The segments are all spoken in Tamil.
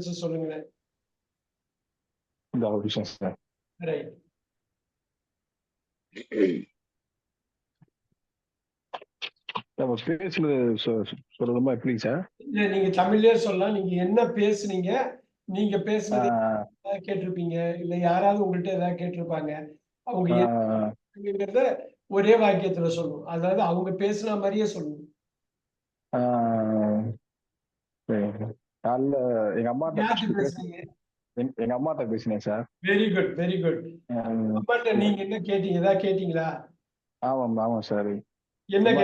சொல்லுங்களேன் இந்த விஷயம் சார் ரைட் நம்ம பேசுனது சொல்லணுமா எப்படி சார் இல்ல நீங்க தமிழ்லயே சொல்லலாம் நீங்க என்ன பேசுனீங்க நீங்க பேசுனது கேட்டிருப்பீங்க இல்ல யாராவது உங்கள்ட்ட ஏதாவது கேட்டிருப்பாங்க அவங்க ஒரே வாக்கியத்துல சொல்லணும் அதாவது அவங்க பேசுன மாதிரியே சொல்லணும். காலைல எங்க பேசுனீங்க? எங்க- அம்மாட்ட பேசினேன் sir. Very good very good அம்மாட்ட நீங்க என்ன கேட்டீங்க? ஏதாவது கேட்டீங்களா? ஆமாம் ஆமாம் சார். என்ன அம்மா,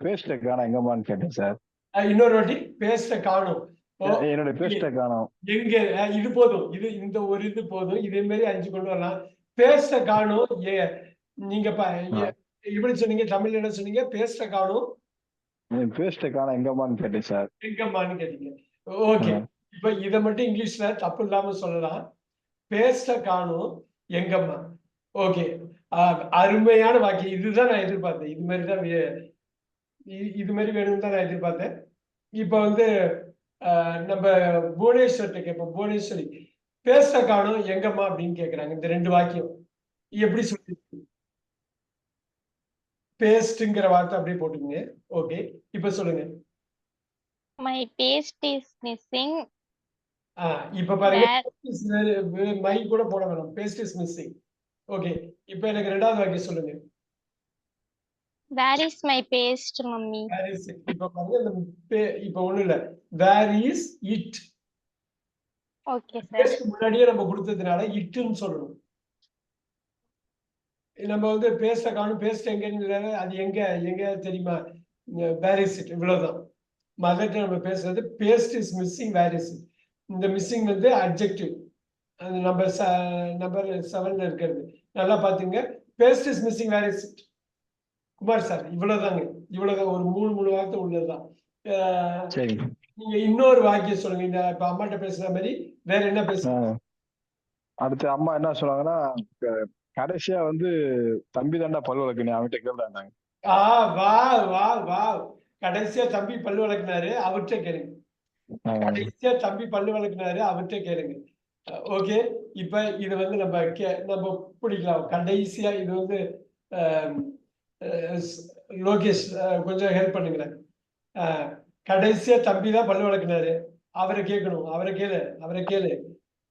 பேஸ்ட காணோம் எங்கம்மான்னு கேட்டேன் சார். இன்னொரு வாட்டி பேச காணும். என்னோட பேஸ்ட காணோம். எங்க இது போதும். இது இந்த ஒரு இது போதும். இதே மாதிரி அஞ்சு கொண்டு வரலாம். பேச காணும் ஏ நீங்க எப்படி சொன்னீங்க தமிழ்ல என்ன சொன்னீங்க? பேச காணும் பேஸ்ட காணோம் எங்கம்மான்னு கேட்டேன் சார் எங்கம்மான்னு கேட்டீங்க. ஓகே. இப்ப இத மட்டும் இங்கிலீஷ்ல தப்பு இல்லாம சொல்லலாம். பேஸ்ட காணும் எங்கம்மா ஓகே அருமையான வாக்கியம். இதுதான் நான் எதிர்பார்த்தேன். இது மாதிரி தான் இது மாதிரி வேணும்னு தான் நான் எதிர்பார்த்தேன். இப்ப வந்து நம்ம புவனேஸ்வர்கிட்ட கேட்போம் புவனேஸ்வரி பேஸ்ட காணும் எங்கம்மா அப்படின்னு கேக்குறாங்க. இந்த ரெண்டு வாக்கியம். எப்படி சொல்லி பேஸ்ட்ங்கிற வார்த்தை அப்படியே போட்டுங்க ஓகே இப்ப சொல்லுங்க. My paste is missing. ஆ இப்ப பாருங்க. மை கூட போட வேணாம். பேஸ்ட் இஸ் மிஸ்ஸிங் ஓகே இப்போ எனக்கு ரெண்டாவது வாக்கியம் சொல்லுங்க. Where is my paste, mummy? Where is இப்போ பாருங்க இந்த பே- இப்போ ஒண்ணும் இல்ல. Where is it sir. Paste முன்னாடியே நம்ம கொடுத்ததுனால இட்டுன்னு சொல்லணும். நம்ம வந்து பேஸ்ட காணும் பேஸ்ட் எங்கன்னு அது எங்க எங்க தெரியுமா? வேர் இஸ் இட் இவ்வளவுதான். மதர்ட்ட நம்ம பேசுறது paste is missing where is it இந்த மிஸ்ஸிங் வந்து அப்ஜெக்டிவ் அது நம்பர் நம்பர் செவன்ல இருக்கிறது. நல்லா பாத்துங்க. Paste is missing where is it Kumar sir இவ்வளவுதாங்க. இவ்வளவுதான். ஒரு மூணு மூணு வார்த்தை உள்ளதுதான். நீங்க இன்னொரு வாக்கியம் சொல்லுங்க. இந்த இப்ப அம்மாட்ட பேசுற மாதிரி வேற என்ன பேசுங்க ஆஹ் அடுத்து அம்மா என்ன சொன்னாங்கன்னா க- கடைசியா வந்து தம்பி தாண்டா பல் வளர்க்கணும் அவன்கிட்ட கேட்டாங்க. ஆ வா வா வா கடைசியா தம்பி பல்லு வளர்க்கினாரு அவர்கிட்ட கேளுங்க. கடைசியா தம்பி பல்லு வளர்க்கினாரு அவர்கிட்ட கேளுங்க. ஓகே. இப்ப இது வந்து நம்ம கே நம்ம பிடிக்கலாம். கடைசியா இது வந்து லோகேஷ் கொஞ்சம் ஹெல்ப் பண்ணுங்களேன். கடைசியா தம்பி தான் பல்லு வளர்க்கினாரு அவரை கேட்கணும். அவரை கேளு அவரை கேளு.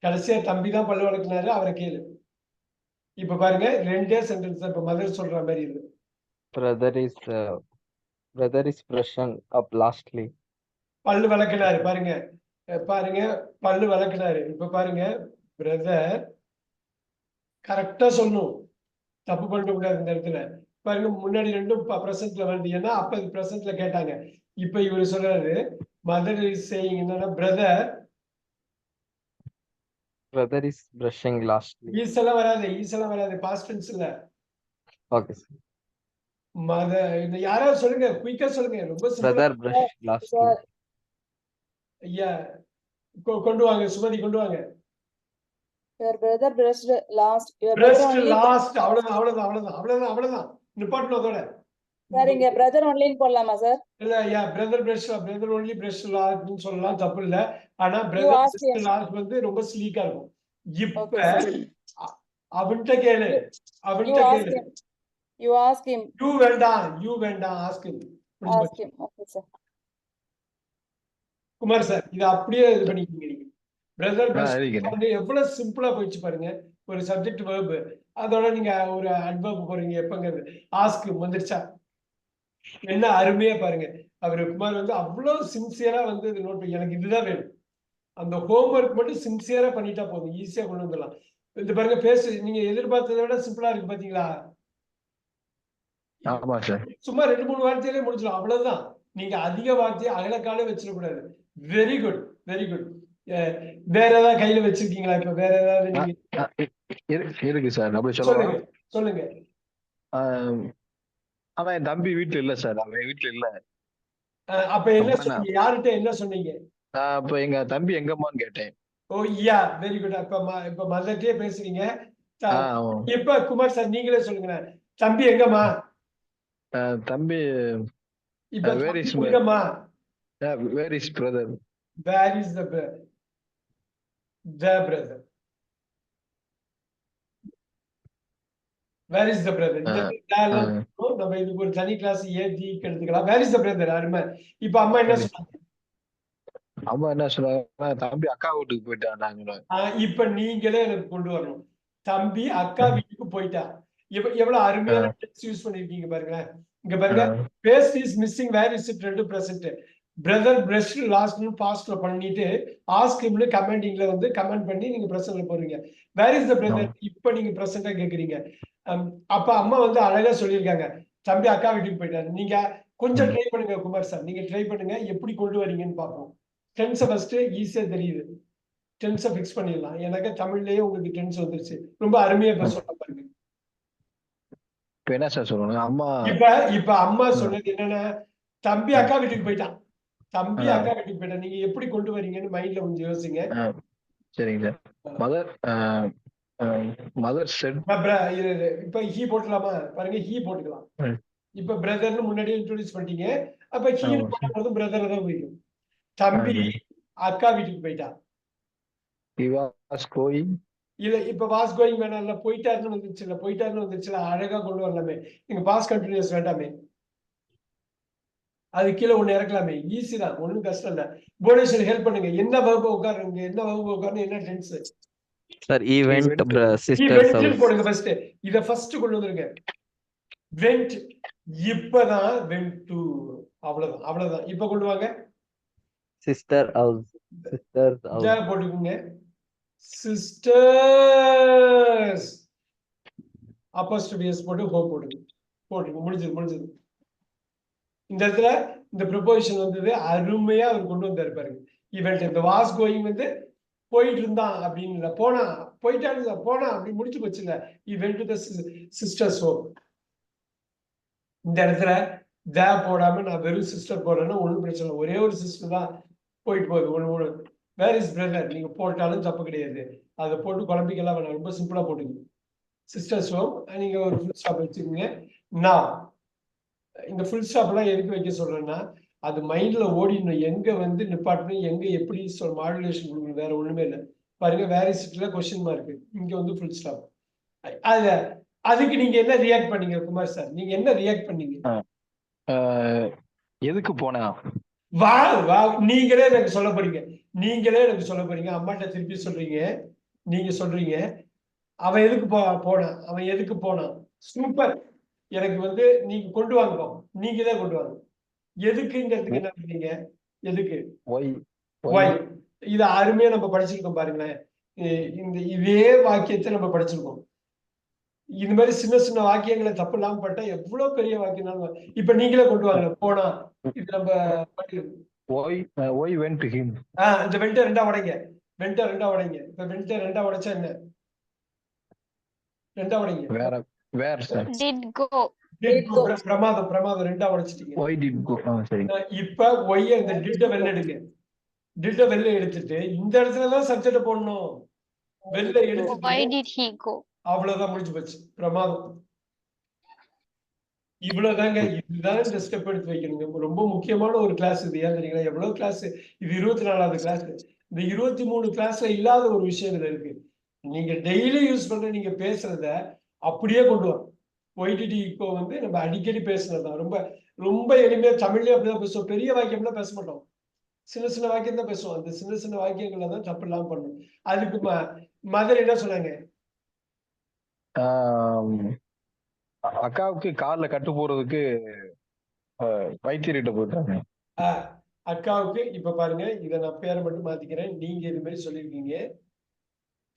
கடைசியா தம்பி தான் பல்லு வளர்க்கினாரு அவரை கேளு. இப்ப பாருங்க ரெண்டே சென்டென்ஸ் இப்ப மதர் சொல்ற மாதிரி இருக்கு. Is uh, brother is brushing up lastly. பல்லு விளக்குனாரு பாருங்க. பாருங்க பல்லு விளக்குனாரு. இப்ப பாருங்க பிரதர் கரெக்டா சொல்லணும் தப்பு பண்ணிட கூடாது இந்த இடத்துல. பாருங்க முன்னாடி ரெண்டும் பிரசன்ட்ல வருது ஏன்னா அப்ப பிரசன்ட்ல கேட்டாங்க. இப்ப இவர் சொல்றாரு மதர் இஸ் சேயிங் என்னன்னா brother Brother is brushing lastly. ஈஸெல்லாம் வராது ஈஸெல்லாம் வராது பாஸ்ட் டென்ஸ் இல்ல Okay, sir. மத இந்த யாராவது சொல்லுங்க குயிக்கா சொல்லுங்க ரொம்ப Brother brushed lastly. ஐயா கொண்டு வாங்க சுமதி கொண்டு வாங்க last. Your brother brushed only. Last அவ்வளவுதான் அவ்வளவுதான் அவ்வளவுதான் அவ்வளவுதான் அவ்வளவுதான் நிப்பாட்டணும் அதோட Sir, இங்க brother only ன்னு போடலாமா sir? இல்ல yeah brother brush brother only brush லாஸ்ட்னு சொல்லலாம் தப்பு இல்ல ஆனா பிரதர். லாஸ்ட் வந்து ரொம்ப ஸ்லீக்கா இருக்கும் இப்ப அவன்கிட்ட கேளு அவன்கிட்ட கேளு. You ask him. யூ வேண்டாம் யூ வேண்டாம் ask Ask him. Okay, sir. Kumar sir இத அப்படியே இது பண்ணிக்கீங்க நீங்க பிரதர். வந்து எவ்வளவு சிம்பிளா போயிடுச்சு பாருங்க ஒரு சப்ஜெக்ட் வேர்பு அதோட நீங்க ஒரு அட்வர்ப் போறீங்க எப்பங்கிறது ஆஸ்க் வந்துருச்சா என்ன அருமையா பாருங்க. அவரு குமார் வந்து அவ்வளவு சின்சியரா வந்து இது நோட் எனக்கு இதுதான் வேணும். அந்த ஹோம்ஒர்க் மட்டும் சின்சியரா பண்ணிட்டா போதும். ஈஸியா கொண்டு வந்துடலாம். இந்த பாருங்க பேசு நீங்க எதிர்பார்த்ததை விட சிம்பிளா இருக்கு பாத்தீங்களா? சும்மா ரெண்டு மூணு வார்த்தையிலே முடிச்சிடும் அவ்வளவுதான். நீங்க அதிக வார்த்தையை அகலக்கால வச்சிடக்கூடாது. வெரி குட் வெரி குட் வேற ஏதாவது கையில வச்சிருக்கீங்களா இப்ப? வேற ஏதாவது இருக்கு சார் சொல்லுங்க சொல்லுங்க. ஆனா என் தம்பி வீட்டுல இல்ல சார். அவன் வீட்டுல இல்ல. அப்ப என்ன சொன்னீங்க? யார்கிட்ட என்ன சொன்னீங்க? நான் அப்ப எங்க தம்பி எங்கம்மான்னு கேட்டேன். ஓ யா வெரி குட் அப்ப இப்ப மதர்ட்டே பேசுறீங்க. இப்ப குமார் சார் நீங்களே சொல்லுங்க தம்பி எங்கம்மா? தம்பி இப்ப is my- எங்கம்மா? Where is brother where is the the brother where is the brother நம்ம இதுக்கு ஒரு தனி கிளாஸ் ஏத்தி எடுத்துக்கலாம். வேர் இஸ் த பிரதர் அருமை? இப்ப அம்மா என்ன சொன்னாங்க? அம்மா என்ன சொன்னாங்க தம்பி அக்கா வீட்டுக்கு போயிட்டாங்க ஆஹ் இப்ப நீங்களே எனக்கு கொண்டு வரணும். தம்பி அக்கா வீட்டுக்கு போயிட்டா. எவ்வ- எவ்வளவு அருமையான யூஸ் பண்ணிருக்கீங்க பாருங்களேன். இங்க பாருங்க. Paste is missing where is it ரெண்டு பிரசன்ட் பிரதர் பிரஸ்ட் லாஸ்ட்னு பாஸ்ட்ல பண்ணிட்டு ஆஸ்கிம்னு கமெண்டிங்ல வந்து கமெண்ட் பண்ணி நீங்க பிரசன்ட்ல போறீங்க வேர் இஸ் த பிரதர் இப்ப நீங்க பிரசன்டா கேக்குறீங்க. அப்ப அம்மா வந்து அழகா சொல்லியிருக்காங்க. தம்பி அக்கா வீட்டுக்கு போயிட்டாரு. நீங்க கொஞ்சம் ட்ரை பண்ணுங்க குமார் சார் நீங்க ட்ரை பண்ணுங்க எப்படி கொண்டு வரீங்கன்னு பார்ப்போம். டென்ஸை ஃபர்ஸ்ட் ஈஸியா தெரியுது. டென்ஸை ஃபிக்ஸ் பண்ணிடலாம். எனக்கு தமிழ்லயே உங்களுக்கு டென்ஸ் வந்துருச்சு. ரொம்ப அருமையா இப்ப சொல்ல பாருங்க. இப்ப என்ன சார் சொல்லணும்? அம்மா இப்ப இப்ப அம்மா சொன்னது என்னன்னா தம்பி அக்கா வீட்டுக்கு போயிட்டான். தம்பி. அக்கா வீட்டுக்கு போயிட்டான் நீங்க எப்படி கொண்டு வரீங்கன்னு மைண்ட்ல கொஞ்சம் யோசிங்க. சரிங்க. சார் மதர் மதர் செட் இப்ப ஹீ போட்டுக்கலாமா? பாருங்க ஹீ போட்டுக்கலாம். இப்ப பிரதர்னு முன்னாடியே இன்ட்ரோடியூஸ் பண்ணிட்டீங்க. அப்ப ஹீ. போடும்போது பிரதர் தான் போயிடும். தம்பி அக்கா வீட்டுக்கு போயிட்டான் இல்ல இப்ப பாஸ் கோயிங் வேணாம் இல்ல போயிட்டாருன்னு வந்துருச்சு இல்ல போயிட்டாருன்னு வந்துருச்சுல அழகா கொண்டு வரலாமே. நீங்க பாஸ் கண்டினியூஸ் வேண்டாமே. அது கீழே ஒண்ணு இறக்கலாமே. ஈஸி தான். ஒண்ணும் கஷ்டம் இல்ல. புவனேஸ்வர் ஹெல்ப் பண்ணுங்க. என்ன வகுப்பு உட்காருங்க? என்ன வகுப்பு உட்காருங்க? என்ன டென்ஸ் சார் ஈவெண்ட் ஹவுஸ் போடுங்க ஃபர்ஸ்ட் இத ஃபர்ஸ்ட் கொண்டு வந்துருங்க. வெண்ட் இப்பதான் வெண்ட் டு அவ்வளவுதான். அவ்வளவுதான். இப்ப கொண்டு வாங்க. சிஸ்டர் ஹவுஸ் சிஸ்டர்ஸ் ஹவுஸ் ஜா போட்டுக்கோங்க. சிஸ்டர்ஸ் அப்போஸ்டபியஸ் போட்டு ஹோ போடுங்க போட்டுங்க. முடிஞ்சது முடிஞ்சது. இந்த இடத்துல இந்த ப்ரொபோசிஷன் வந்தது அருமையா அவர் கொண்டு வந்தாரு பாருங்க. இவன்ட்டு இந்த வாஸ் கோயிங் வந்து போயிட்டு இருந்தான் அப்படின்னு இல்ல போனா போயிட்டான்னு இல்ல, போனா அப்படி முடிச்சு போச்சு இல்ல இவெண்ட் த சிஸ்டர்ஸ் ஹோம் இந்த இடத்துல தே போடாம நான் வெறும் சிஸ்டர் போடுறேன்னா ஒண்ணும் பிரச்சனை இல்லை. ஒரே ஒரு சிஸ்டர் தான் போயிட்டு போகுது. ஒண்ணு ஒண்ணு வேர் இஸ் பிரதர் நீங்க போட்டாலும் தப்பு கிடையாது. அதை போட்டு குழம்பிக்கலாம். வேணாம் ரொம்ப சிம்பிளா போட்டுங்க சிஸ்டர்ஸ் ஹோம் நீங்க ஒரு ஃபுல் ஸ்டாப் வச்சுக்கோங்க. நான் இந்த ஃபுல் ஸ்டாப் எல்லாம் எதுக்கு வைக்க சொல்றேன்னா அது மைண்ட்ல ஓடிடணும். எங்க வந்து நிப்பாட்டணும் எங்க எப்படி சொல் மாடுலேஷன் கொடுக்கணும் வேற ஒண்ணுமே இல்லை. பாருங்க வேற சிட்டில கொஸ்டின் மார்க் இங்க வந்து ஃபுல் ஸ்டாப் அத அதுக்கு நீங்க என்ன ரியாக்ட் பண்ணீங்க குமார் சார் நீங்க என்ன ரியாக்ட் பண்ணீங்க? எதுக்கு போனா? வா வா நீங்களே எனக்கு சொல்ல போறீங்க. நீங்களே எனக்கு சொல்ல போறீங்க. அம்மாட்ட திருப்பி சொல்றீங்க. நீங்க சொல்றீங்க. அவன் எதுக்கு போ போனான்? அவன் எதுக்கு போனான்? சூப்பர் எனக்கு வந்து நீங்க கொண்டு வாங்க நீங்களே கொண்டு வாங்க. எதுக்குங்கிறதுக்கு என்ன பண்ணீங்க? எதுக்கு? ஒய் இது அருமையா நம்ம படிச்சிருக்கோம் பாருங்களேன். இந்த இதே வாக்கியத்தை நம்ம படிச்சிருக்கோம். இந்த மாதிரி சின்ன சின்ன வாக்கியங்களை தப்பு இல்லாம பட்டா எவ்வளவு பெரிய வாக்கியம்னாலும் இப்ப நீங்களே கொண்டு வாங்க போனா. இது நம்ம ஹிம் ஆஹ் இந்த வெண்ட ரெண்டா உடைங்க. வெண்ட ரெண்டா உடைங்க. இப்ப வெண்ட ரெண்டா உடைச்சா என்ன? ரெண்டா உடைங்க. வேற where sir Did go. Did go. பிர- பிரமாதம் பிரமாதம். ரெண்டா உடைச்சிட்டீங்க. ஒய் டிட் கோ அஹ் இப்ப ஒய்ய இந்த டிட்ட வெளில எடுங்க. டிட்ட வெளில எடுத்துட்டு இந்த இடத்துலதான் சப்ஜெக்ட் போடணும். வெளில Why எடுத்துட்டு did he go? அவ்வளவுதான் முடிஞ்சு போச்சு. பிரமாதம். இவ்வளவுதாங்க இதுதான் இந்த ஸ்டெப் எடுத்து வைக்கணுங்க. ரொம்ப முக்கியமான ஒரு கிளாஸ் இது. ஏன் தெரியுங்களா? எவ்வளவு கிளாஸ் இது இருபத்தி நாலாவது கிளாஸ் இந்த இருபத்தி மூணு கிளாஸ்ல இல்லாத ஒரு விஷயம் இதுல இருக்கு. நீங்க டெய்லி யூஸ் பண்ற நீங்க பேசுறத அப்படியே கொண்டு வரும். ஒய்டிடி இப்போ வந்து நம்ம அடிக்கடி பேசுனதுதான் ரொம்ப ரொம்ப எளிமையா தமிழ்லயே அப்படிதான் பேசுவோம். பெரிய வாக்கியம்லாம் பேச மாட்டோம். சின்ன சின்ன வாக்கியம் தான் பேசுவோம். அந்த சின்ன சின்ன வாக்கியங்களை தான் தப்பு இல்லாம பண்ணணும் அதுக்கு மதர் என்ன சொன்னாங்க? அக்காவுக்கு கால்ல கட்டு போறதுக்கு வைத்தியர்கிட்ட போயிட்டாங்க. அக்காவுக்கு இப்ப பாருங்க இத நான் பேரை மட்டும் மாத்திக்கிறேன். நீங்க இது மாதிரி சொல்லியிருக்கீங்க.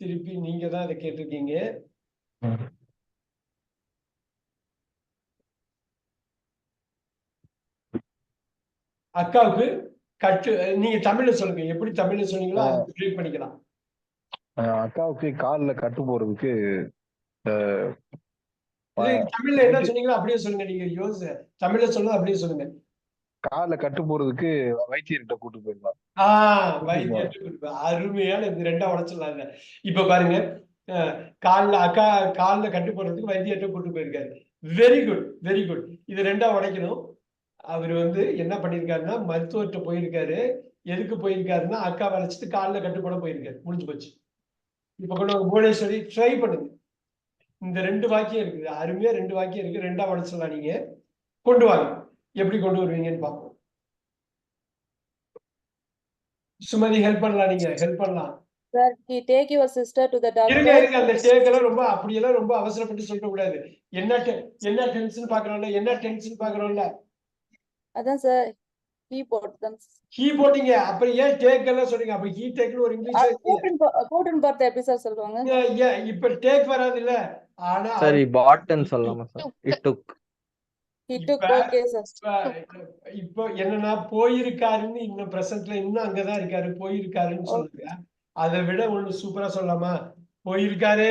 திருப்பி நீங்க தான் அதை கேட்டிருக்கீங்க. அக்காவுக்கு கட்டு நீங்க தமிழ்ல சொல்லுங்க. எப்படி தமிழ்ல சொன்னீங்களோ அதை ரீட் பண்ணிக்கலாம். அக்காவுக்கு கால்ல கட்டு போறதுக்கு இது தமிழ்ல என்ன சொன்னீங்களோ அப்படியே சொல்லுங்க. நீங்க யோசி தமிழ்ல சொல்லுங்க அப்படியே சொல்லுங்க. கால்ல கட்டு போறதுக்கு வைத்தியர்கிட்ட கூட்டு போயிருந்தாங்க ஆஹ் வைத்தியத்தை கொடுப்ப. அருமையான இந்த ரெண்டா உடைச்சிடலாம் இல்ல இப்ப பாருங்க கால்ல அக்கா கால்ல கட்டு போடுறதுக்கு வைத்தியத்தை கூட்டு போயிருக்காரு. வெரி குட் வெரி குட் இது ரெண்டா உடைக்கணும். அவர் வந்து என்ன பண்ணிருக்காருன்னா மருத்துவர்கிட்ட போயிருக்காரு. எதுக்கு போயிருக்காருன்னா அக்காவை அழைச்சிட்டு காலில் கட்டு போட போயிருக்காரு. முடிஞ்சு போச்சு. இப்ப கொண்டு புவனேஸ்வரி ட்ரை பண்ணுங்க. இந்த ரெண்டு வாக்கியம் இருக்குது. அருமையா ரெண்டு வாக்கியம் இருக்கு. ரெண்டா உடச்சிடலாம் நீங்க. கொண்டு வாங்க. எப்படி கொண்டு வருவீங்கன்னு பார்ப்போம். சுமதி ஹெல்ப் பண்ணலாம் நீங்க. ஹெல்ப் பண்ணலாம். Sister to the இருங்க doctor. இருங்க அந்த டேக்கெல்லாம் ரொம்ப அப்படியெல்லாம் ரொம்ப அவசரப்பட்டு சொல்ல கூடாது. என்ன என்ன டென்ஷன் பாக்குறோம்ல என்ன டென்ஷன் பாக்குறோம்ல அதான் சார் he போட்டு தான். ஹீ போட்டீங்க அப்புறம் ஏன் டேக் எல்லாம் சொல்றீங்க அப்ப ஹீ டேக்னு ஒரு இங்கிலீஷ் கூட்டன் பார்த்து எப்படி சார் சொல்லுவாங்க? ஏன் இப்ப டேக் வராது இல்ல. ஆனா சரி பாட்டன் சொல்லலாமா சார் இட் டுக் he இப்ப- என்னன்னா போயிருக்காருன்னு இன்னும் பிரசன்ட்ல இன்னும் அங்கதான் இருக்காரு. போயிருக்காருன்னு சொல்லுங்க. அதை விட ஒண்ணு சூப்பரா சொல்லலாமா? போயிருக்காரு.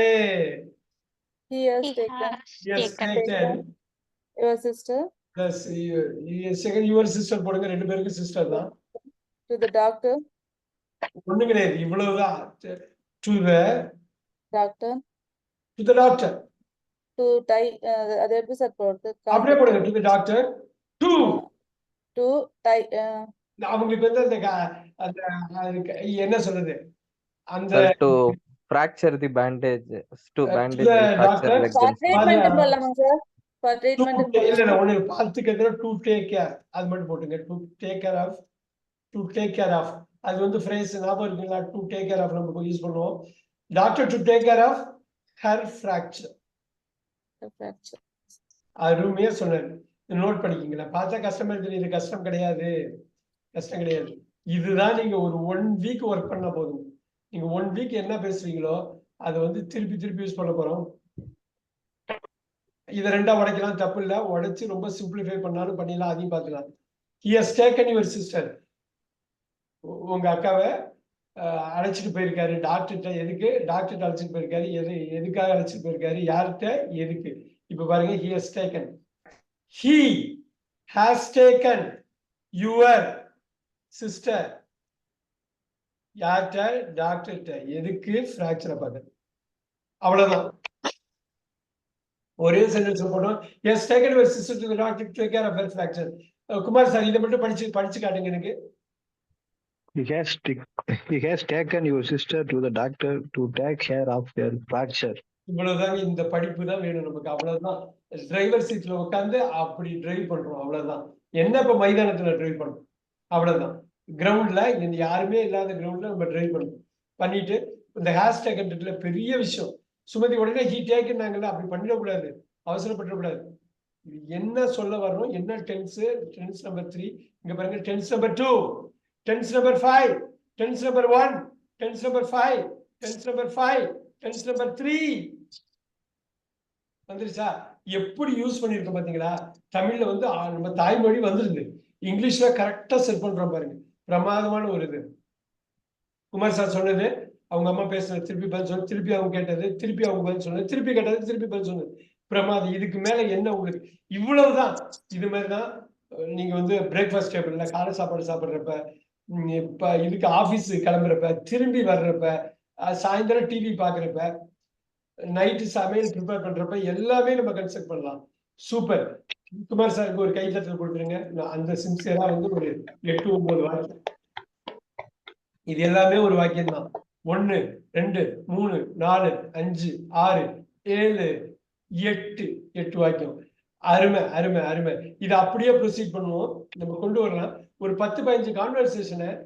He has He taken. has Yes, taken. taken. your sister? Plus, second your sister போடுங்க ரெண்டு பேருக்கும் சிஸ்டர் தான். To the doctor. ஒண்ணு கிடையாது இவ்வளவுதான். To the doctor. To the doctor to tie uh, அது எப்படி சார் போடுறது? அப்படியே போடுங்க to the doctor to uh, அவங்களுக்கு வந்து அந்த என்ன சொல்றது? அந்த to the to Uh, bandage the to ta- இல்ல ஒண்ணு பார்த்துக்கிறது டு டேக் கேர் அது மட்டும் போட்டுங்க. To take care of to take care of அது வந்து ஃப்ரேஸ் ஞாபகம் இருக்குங்களா? டு டேக் கேர் ஆஃப் நம்ம யூஸ் பண்ணுவோம். Doctor to take care of her fracture அருமையா சொன்னாரு. நோட் பண்ணிக்கிங்களா? பார்த்தா கஷ்டமா இருக்கு இது கஷ்டம் கிடையாது. கஷ்டம் கிடையாது. இதுதான் நீங்க ஒரு ஒன் வீக் ஒர்க் பண்ண போதும். நீங்க ஒன் வீக் என்ன பேசுவீங்களோ அதை வந்து திருப்பி திருப்பி யூஸ் பண்ண போறோம். இதை ரெண்டா உடைக்கலாம் தப்பு இல்ல. உடைச்சு ரொம்ப சிம்பிளிஃபை பண்ணாலும் பண்ணிடலாம் அதையும் பார்த்துக்கலாம். ஹி டேக்கன் யுவர் சிஸ்டர் உங்க அக்காவை அழைச்சிட்டு போயிருக்காரு. டாக்டர்கிட்ட எதுக்கு? டாக்டர்கிட்ட அழைச்சிட்டு போயிருக்காரு. எது எதுக்காக அழைச்சிட்டு போயிருக்காரு? யார்கிட்ட? எதுக்கு? இப்ப பாருங்க he taken taken. He taken taken your sister யார்கிட்ட? டாக்டர்கிட்ட எதுக்கு? ஃப்ராக்சரை பார்க்க அவ்வளவுதான். ஒரே சென்டென்ஸ் போட்டோம் is taken your sister to doctor take care of her fracture Kumar sir இதை மட்டும் படிச்சு படிச்சு காட்டுங்க எனக்கு. He has he has taken your sister to the doctor to take care of her fracture. இவ்வளவுதாங்க இந்த படிப்பு தான் வேணும் நமக்கு. அவ்வளவுதான். டிரைவர் சீட்ல உட்காந்து அப்படி டிரைவ் பண்றோம். அவ்வளவுதான். என்ன இப்ப மைதானத்துல டிரைவ் பண்றோம் அவ்வளவுதான். கிரவுண்ட்ல யாருமே இல்லாத கிரவுண்ட்ல நம்ம டிரைவ் பண்ணணும். பண்ணிட்டு இந்த ஹேஷ்டேக் பெரிய விஷயம். சுமதி உடனே ஹீட் ஆக்கினாங்கல்ல அப்படி பண்ணிடக்கூடாது. அவசரப்படக்கூடாது இது என்ன சொல்ல வரணும்? என்ன டென்ஸ் டென்ஸ் நம்பர் த்ரீ இங்க பாருங்க tense number two tense number five tense number one tense number five tense number five tense number three வந்துருச்சா? எப்படி யூஸ் பண்ணிருக்கோம் பாத்தீங்களா? தமிழ்ல வந்து நம்ம தாய்மொழி வந்துருது. இங்கிலீஷ்ல கரெக்டா செட் பண்றோம் பாருங்க. பிரமாதமான ஒரு இது. குமார் சார் சொன்னது அவங்க அம்மா பேசுனது திருப்பி பதில் சொன்னது திருப்பி அவங்க கேட்டது திருப்பி அவங்க பதில் சொன்னது திருப்பி கேட்டது திருப்பி பதில் சொன்னது. பிரமாதம் இதுக்கு மேல என்ன உங்களுக்கு? இவ்வளவுதான். இது மாதிரிதான் தான் நீங்க வந்து பிரேக்ஃபாஸ்ட் டேபிள்ல காலை சாப்பாடு சாப்பிட்றப்ப இப்ப இதுக்கு ஆபீஸ் கிளம்புறப்ப திரும்பி வர்றப்ப சாயந்தரம் டிவி பாக்குறப்ப நைட்டு சமையல் ப்ரிப்பேர் பண்றப்ப எல்லாமே நம்ம கன்சல்ட் பண்ணலாம். சூப்பர் குமார் சாருக்கு ஒரு கைத்தட்டல் கொடுத்துருங்க. நான் அந்த சின்சியரா வந்து ஒரு எட்டு ஒன்பது வாக்கியம் இது எல்லாமே ஒரு வாக்கியம் தான் ஒன்று ரெண்டு மூணு நாலு அஞ்சு ஆறு ஏழு எட்டு. எட்டு வாக்கியம். அருமை அருமை அருமை. இதை அப்படியே ப்ரொசீட் பண்ணுவோம். நம்ம கொண்டு வரலாம். ஒரு பத்து பதினஞ்சு கான்வர்சேஷனை